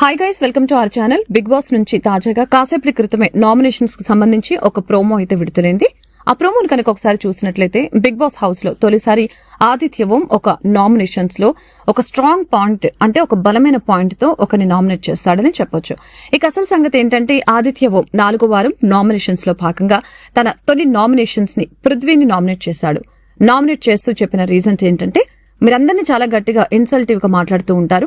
Hi guys welcome to our channel Bigg Boss నుంచి తాజాగా కాసేపటి క్రితమే నామినేషన్స్కి సంబంధించి ఒక ప్రోమో అయితే విడుదలైంది. ఆ ప్రోమోను కనుక ఒకసారి చూసినట్లయితే బిగ్ బాస్ హౌస్లో తొలిసారి ఆదిత్యవం ఒక నామినేషన్స్లో ఒక స్ట్రాంగ్ పాయింట్ అంటే ఒక బలమైన పాయింట్తో ఒకరిని నామినేట్ చేస్తాడని చెప్పొచ్చు. ఇక అసలు సంగతి ఏంటంటే ఆదిత్యవం నాలుగో వారం నామినేషన్స్లో భాగంగా తన తొలి నామినేషన్స్ని పృథ్వీని నామినేట్ చేశాడు. నామినేట్ చేస్తూ చెప్పిన రీజన్స్ ఏంటంటే మీరందరినీ చాలా గట్టిగా ఇన్సల్టివ్గా మాట్లాడుతూ ఉంటారు.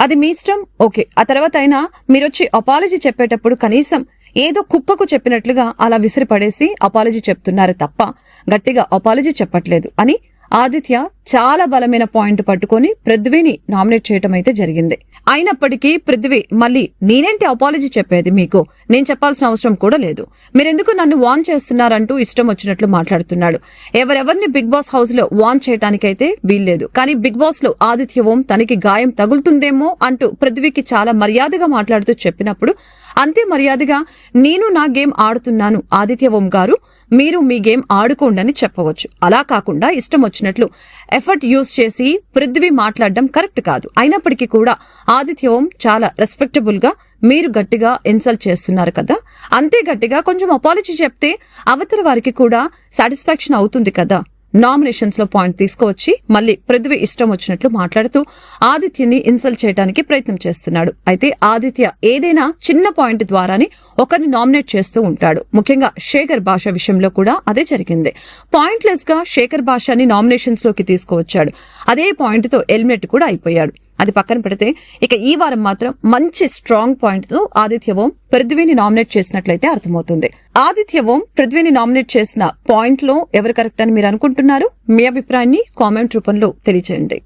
అది మీ ఇష్టం? ఓకే. ఆ తర్వాత అయినా మీరొచ్చి అపాలజీ చెప్పేటప్పుడు కనీసం ఏదో కుక్కకు చెప్పినట్లుగా అలా విసిరిపడేసి అపాలజీ చెప్తున్నారు తప్ప గట్టిగా అపాలజీ చెప్పట్లేదు అని ఆదిత్య చాలా బలమైన పాయింట్ పట్టుకొని పృథ్వీని నామినేట్ చేయటం అయితే జరిగింది. అయినప్పటికీ పృథ్వీ మళ్ళీ నేనేంటి అపాలజీ చెప్పేది మీకు? నేను చెప్పాల్సిన అవసరం కూడా లేదు. మీరెందుకు నన్ను వాన్ చేస్తున్నారంటూ ఇష్టం వచ్చినట్లు మాట్లాడుతున్నాడు. ఎవరెవరిని బిగ్ బాస్ హౌస్లో వాన్ చేయటానికైతే వీల్లేదు. కానీ బిగ్ బాస్లో ఆదిత్య ఓం తనకి గాయం తగులుతుందేమో అంటూ పృథ్వీకి చాలా మర్యాదగా మాట్లాడుతూ చెప్పినప్పుడు అంతే మర్యాదగా నేను నా గేమ్ ఆడుతున్నాను ఆదిత్య ఓం గారు. మీరు మీ గేమ్ ఆడుకోండి అని చెప్పవచ్చు. అలా కాకుండా ఇష్టం వచ్చినట్లు ఎఫర్ట్ యూజ్ చేసి పృథ్వీ మాట్లాడడం కరెక్ట్ కాదు. అయినప్పటికీ కూడా ఆదిత్య ఓం చాలా రెస్పెక్టబుల్గా మీరు గట్టిగా ఇన్సల్ట్ చేస్తున్నారు కదా. అంతే గట్టిగా కొంచెం అపాలజీ చెప్తే అవతల వారికి కూడా సాటిస్ఫాక్షన్ అవుతుంది కదా. నామినేషన్స్లో పాయింట్ తీసుకువచ్చి మళ్ళీ పృథ్వీ ఇష్టం వచ్చినట్లు మాట్లాడుతూ ఆదిత్యని ఇన్సల్ట్ చేయడానికి ప్రయత్నం చేస్తున్నాడు. అయితే ఆదిత్య ఏదైనా చిన్న పాయింట్ ద్వారానే ఒకరిని నామినేట్ చేస్తూ ఉంటాడు. ముఖ్యంగా శేఖర్ భాష విషయంలో కూడా అదే జరిగింది. పాయింట్లెస్గా శేఖర్ భాషని నామినేషన్స్లోకి తీసుకువచ్చాడు. అదే పాయింట్తో ఎలిమినేట్ కూడా అయిపోయాడు. అది పక్కన పెడితే ఇక ఈ వారం మాత్రం మంచి స్ట్రాంగ్ పాయింట్తో ఆదిత్య ఓం పృథ్వీని నామినేట్ చేసినట్లయితే అర్థమవుతుంది. ఆదిత్య ఓం పృథ్వీని నామినేట్ చేసిన పాయింట్లో ఎవరు కరెక్ట్ అని మీరు అనుకుంటున్నారు? మీ అభిప్రాయాన్ని కామెంట్ రూపంలో తెలియజేయండి